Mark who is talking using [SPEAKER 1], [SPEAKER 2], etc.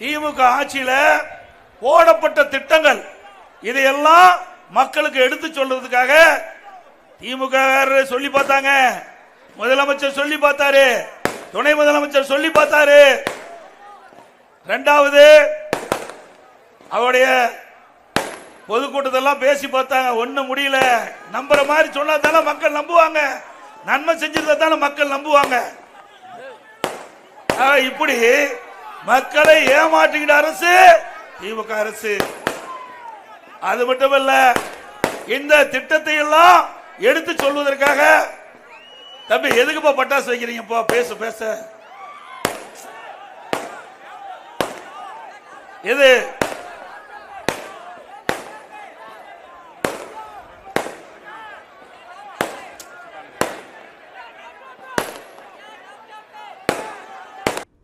[SPEAKER 1] திமுக ஆட்சியில போடப்பட்ட திட்டங்கள் இதையெல்லாம் மக்களுக்கு எடுத்து சொல்றதுக்காக திமுக சொல்லி பார்த்தாங்க. முதலமைச்சர் சொல்லி பார்த்தாரு. துணை முதலமைச்சர் சொல்லி பார்த்தாரு. ரெண்டாவது அவருடைய பொதுக்கூட்டத்தெல்லாம் பேசி பார்த்தாங்க. ஒன்றும் முடியல. நம்புற மாதிரி சொன்னா தானே மக்கள் நம்புவாங்க. நன்மை செஞ்சிருந்தா தானே மக்கள் நம்புவாங்க. இப்படி மக்களை ஏமாற்றுகிற அரசு திமுக அரசு. அது மட்டுமல்ல இந்த திட்டத்தை எல்லாம் எடுத்து சொல்வதற்காக தம்பி எதுக்குப்பா பட்டாசு வைக்கிறீங்கப்பா பேச பேச. எது?